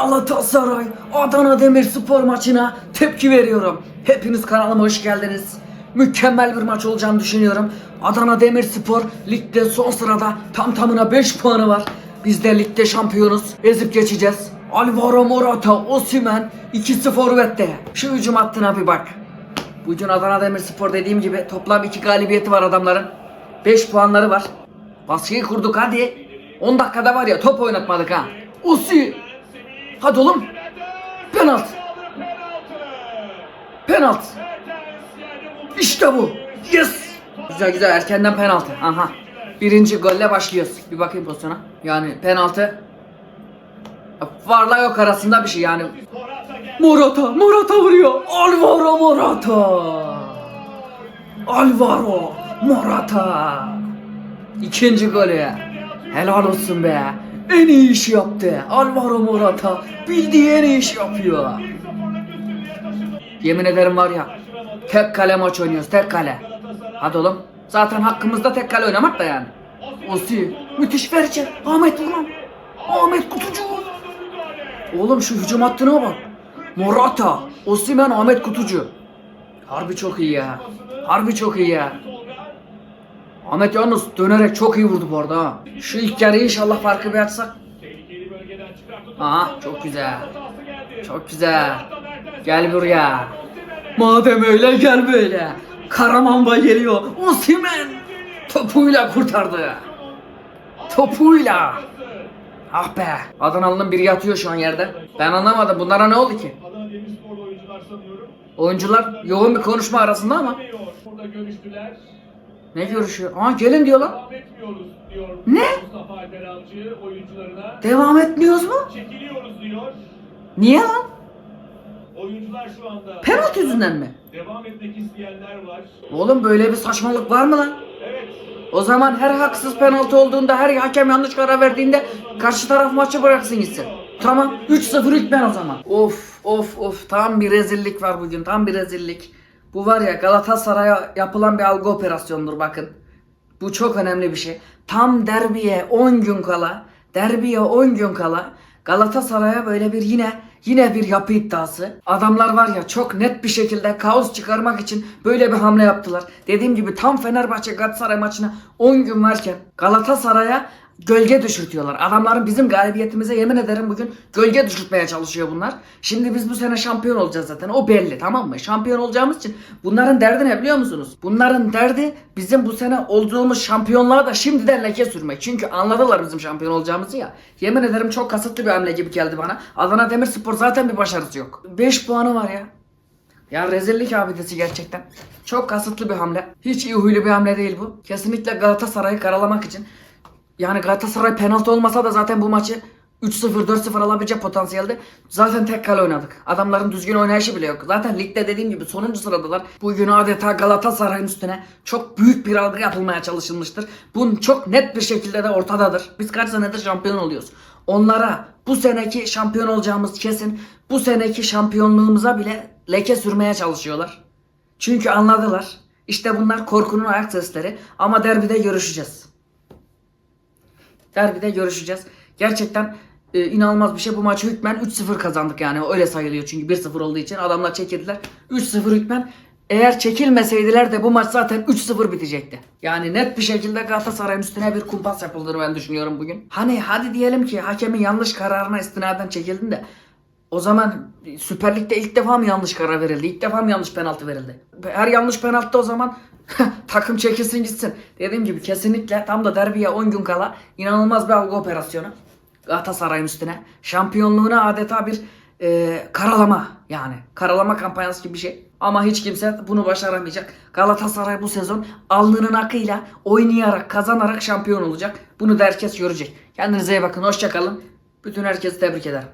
Galatasaray Adana Demirspor maçına tepki veriyorum. Hepiniz kanalıma hoş geldiniz. Mükemmel bir maç olacağını düşünüyorum. Adana Demirspor ligde son sırada tam tamına 5 puanı var. Biz de ligde şampiyonuz. Ezip geçeceğiz. Alvaro Morata, Osimhen ikisi forvette. Şu hücum hattına bir bak. Bugün Adana Demirspor dediğim gibi toplam 2 galibiyeti var adamların. 5 puanları var. Baskıyı kurduk hadi. 10 dakikada var ya top oynatmadık ha. Osi. Hadi oğlum. Penaltı. Penaltı. İşte bu. Yes. Güzel güzel erkenden penaltı. Aha. Birinci golle başlıyoruz. Bir bakayım pozisyona. Yani penaltı. Varla yok arasında bir şey yani. Morata, Morata vuruyor. Alvaro Morata. Alvaro Morata. İkinci golü. Helal olsun be. En iyi işi yaptı. Alvaro Morata bildiği en iyi işi yapıyor. Yemin ederim var ya. Tek kale maç oynuyoruz. Tek kale. Hadi oğlum. Zaten hakkımızda tek kale oynamak da yani. Osi. Müthiş verici. Ahmet Vuran. Ahmet Kutucu. Oğlum şu hücum hattına bak. Morata. Osimhen Ahmet Kutucu. Harbi çok iyi ya. Harbi çok iyi ya. Ahmet yalnız dönerek çok iyi vurdu bu arada ha. Şu ilk yarıyı inşallah farkı bir açsak. Aha çok güzel. Çok güzel. Gel buraya. Madem öyle gel böyle. Karamamba geliyor. Osimhen topuyla kurtardı. Topuyla. Ah be. Adanalı'nın biri yatıyor şu an yerde. Ben anlamadım. Bunlara ne oldu ki? Oyuncular yoğun bir konuşma arasında ama. Burada görüştüler. Ne görüşüyor? Aa gelin diyor lan. Devam etmiyoruz diyor. Ne? Mustafa Alper Avcı oyuncularına. Devam etmiyoruz mu? Çekiliyoruz diyor. Niye lan? Oyuncular şu anda. Penaltı yüzünden mi? Devam etmek isteyenler var. Oğlum böyle bir saçmalık var mı lan? Evet. O zaman her haksız penaltı olduğunda, her hakem yanlış karar verdiğinde karşı taraf maçı bıraksın gitsin. Tamam 3-0 hükmen o zaman. Of of of tam bir rezillik var bugün tam bir rezillik. Bu var ya Galatasaray'a yapılan bir algı operasyonudur bakın. Bu çok önemli bir şey. Tam derbiye 10 gün kala, derbiye 10 gün kala Galatasaray'a böyle bir yine yine bir yapı iddiası. Adamlar var ya çok net bir şekilde kaos çıkarmak için böyle bir hamle yaptılar. Dediğim gibi tam Fenerbahçe Galatasaray maçına 10 gün varken Galatasaray'a gölge düşürtüyorlar. Adamların bizim galibiyetimize yemin ederim bugün gölge düşürtmeye çalışıyor bunlar. Şimdi biz bu sene şampiyon olacağız zaten. O belli tamam mı? Şampiyon olacağımız için bunların derdi ne biliyor musunuz? Bunların derdi bizim bu sene olduğumuz şampiyonluğa da şimdiden leke sürmek. Çünkü anladılar bizim şampiyon olacağımızı ya. Yemin ederim çok kasıtlı bir hamle gibi geldi bana. Adana Demirspor zaten bir başarısı yok. 5 puanı var ya. Ya rezillik abidesi gerçekten. Çok kasıtlı bir hamle. Hiç iyi huylu bir hamle değil bu. Kesinlikle Galatasaray'ı karalamak için. Yani Galatasaray penaltı olmasa da zaten bu maçı 3-0 4-0 alabilecek potansiyelde. Zaten tek kale oynadık. Adamların düzgün oynayışı bile yok. Zaten ligde dediğim gibi sonuncu sıradalar. Bugün adeta Galatasaray'ın üstüne çok büyük bir algı yapılmaya çalışılmıştır. Bunun çok net bir şekilde de ortadadır. Biz kaç senedir şampiyon oluyoruz. Onlara bu seneki şampiyon olacağımız kesin. Bu seneki şampiyonluğumuza bile leke sürmeye çalışıyorlar. Çünkü anladılar. İşte bunlar korkunun ayak sesleri. Ama derbide görüşeceğiz. Derbide görüşeceğiz. Gerçekten e, inanılmaz bir şey. Bu maçı hükmen 3-0 kazandık yani. Öyle sayılıyor çünkü 1-0 olduğu için. Adamlar çekildiler. 3-0 hükmen. Eğer çekilmeseydiler de bu maç zaten 3-0 bitecekti. Yani net bir şekilde Galatasaray'ın üstüne bir kumpas yapıldığını ben düşünüyorum bugün. Hani hadi diyelim ki hakemin yanlış kararına istinaden çekildin de o zaman Süper Lig'de ilk defa mı yanlış karar verildi? İlk defa mı yanlış penaltı verildi? Her yanlış penaltı o zaman takım çekilsin gitsin. Dediğim gibi kesinlikle tam da derbiye 10 gün kala inanılmaz bir algı operasyonu. Galatasaray'ın üstüne. Şampiyonluğuna adeta bir e, karalama yani. Karalama kampanyası gibi bir şey. Ama hiç kimse bunu başaramayacak. Galatasaray bu sezon alnının akıyla oynayarak, kazanarak şampiyon olacak. Bunu da herkes görecek. Kendinize iyi bakın. Hoşçakalın. Bütün herkesi tebrik ederim.